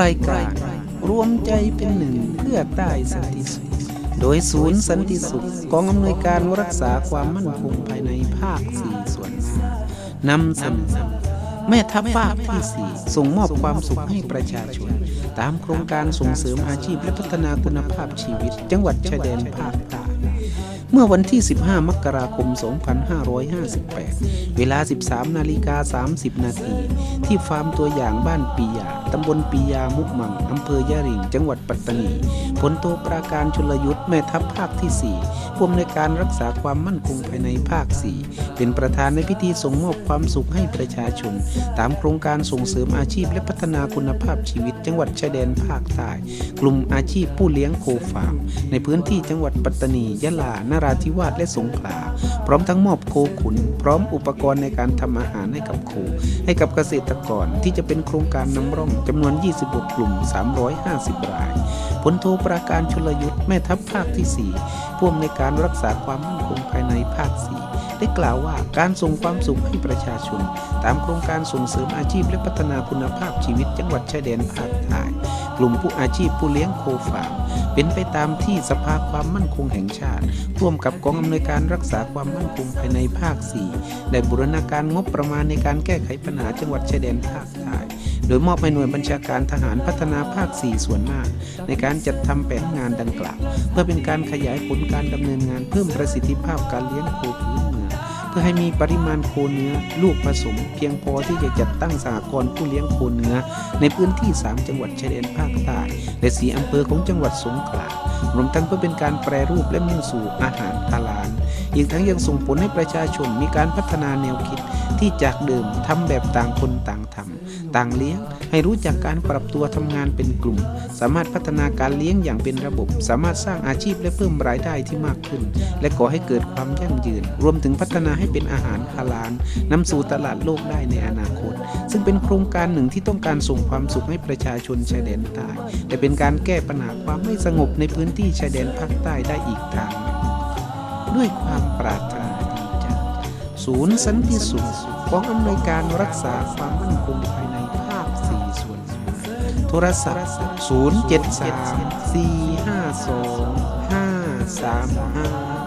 รายการรวมใจเป็นหนึ่งเพื่อใต้สันติสุข โดยศูนย์สันติสุขกองอำนวยการรักษาความมั่นคงภายในภาคสี่ส่วนหน้านำเสนอ แม่ทัพภาคที่4ส่งมอบความสุขให้ประชาชน ตามโครงการส่งเสริมอาชีพและพัฒนาคุณภาพชีวิต จังหวัดชายแดนภาคใต้ เมื่อวันที่ 15 มกราคม 2558 เวลา 13 นาฬิกา 30 นาที ที่ฟาร์มตัวอย่างบ้านปียา ตำบลปียามุกมัง อำเภอยะริง จังหวัดปัตตานีพลโตปราการชลยุทธ์แม่ทัพภาคที่ 4ผู้อำนวยการรักษาความมั่นคงภายในภาค 4 เป็นประธานในพิธีส่งมอบความสุขให้ประชาชน ตามโครงการส่งเสริมอาชีพและพัฒนาคุณภาพชีวิต จังหวัดชายแดนภาคใต้ กลุ่มอาชีพผู้เลี้ยงโคฟาร์มในพื้นที่จังหวัดปัตตานี ยะลานราธิวาสและสงขลา พร้อมทั้งมอบโคขุน พร้อมอุปกรณ์ในการทำอาหารให้กับโค ให้กับเกษตรกรที่จะเป็นโครงการนำร่องจำนวน 26 กลุ่ม 350 รายพลโทปราการชลยุทธ์แม่ทัพภาคที่4ผู้อำนการรักษาความมั่นคงภายในภาค 4ได้กล่าวว่าการส่งความสุขให้ประชาชน ตามโครงการส่งเสริมอาชีพและพัฒนาคุณภาพชีวิตจังหวัดชายแดนภาคใต้กลุ่มผู้อาชีพผู้เลี้ยงโคฟาร์ม เป็นไปตามที่สภาความมั่นคงแห่งชาติ ร่วมกับกองอำนวยการรักษาความมั่นคงภายในภาค 4 ได้บูรณาการงบประมาณในการแก้ไขปัญหาจังหวัดชายแดนภาคใต้โดยมอบให้หน่วยบัญชาการทหารพัฒนาภาค 4 ส่วนหน้าในการจัดทำแผนงานดังกล่าว เพื่อเป็นการขยายผลการดำเนินงานเพิ่มประสิทธิภาพการเลี้ยงโค เพื่อให้มีปริมาณโคเนื้อ ลูกผสม เพียงพอที่จะจัดตั้งสหกรณ์ผู้เลี้ยงโคเนื้อ ในพื้นที่ 3 จังหวัดชายแดนภาคใต้และสีอำเภอของจังหวัดสงขลารวมทั้งเพื่อเป็นการแปรรูปและมุ่งสู่อาหารตลาดอีกทั้งยังส่งผลให้ประชาชนมีการพัฒนาแนวคิดที่จากเดิมทำแบบต่างคนต่าง ทำต่างเลี้ยงให้รู้จักการปรับตัวทำงานเป็นกลุ่ม สามารถพัฒนาการเลี้ยงอย่างเป็นระบบ สามารถสร้างอาชีพและเพิ่มรายได้ที่มากขึ้น และก่อให้เกิดความยั่งยืน รวมถึงพัฒนาให้เป็นอาหารฮาลาลนำสู่ตลาดโลกได้ในอนาคต ซึ่งเป็นโครงการหนึ่งที่ต้องการส่งความสุขให้ประชาชนชายแดนใต้และเป็นการแก้ปัญหาความไม่สงบในพื้นที่ชายแดนภาคใต้ได้อีกทางด้วยความปรารถนา ศูนย์สันติสุขกองอำนวยการรักษาความมั่นคงภายในภาค4ส่วน โทรศัพท์ 073 452 535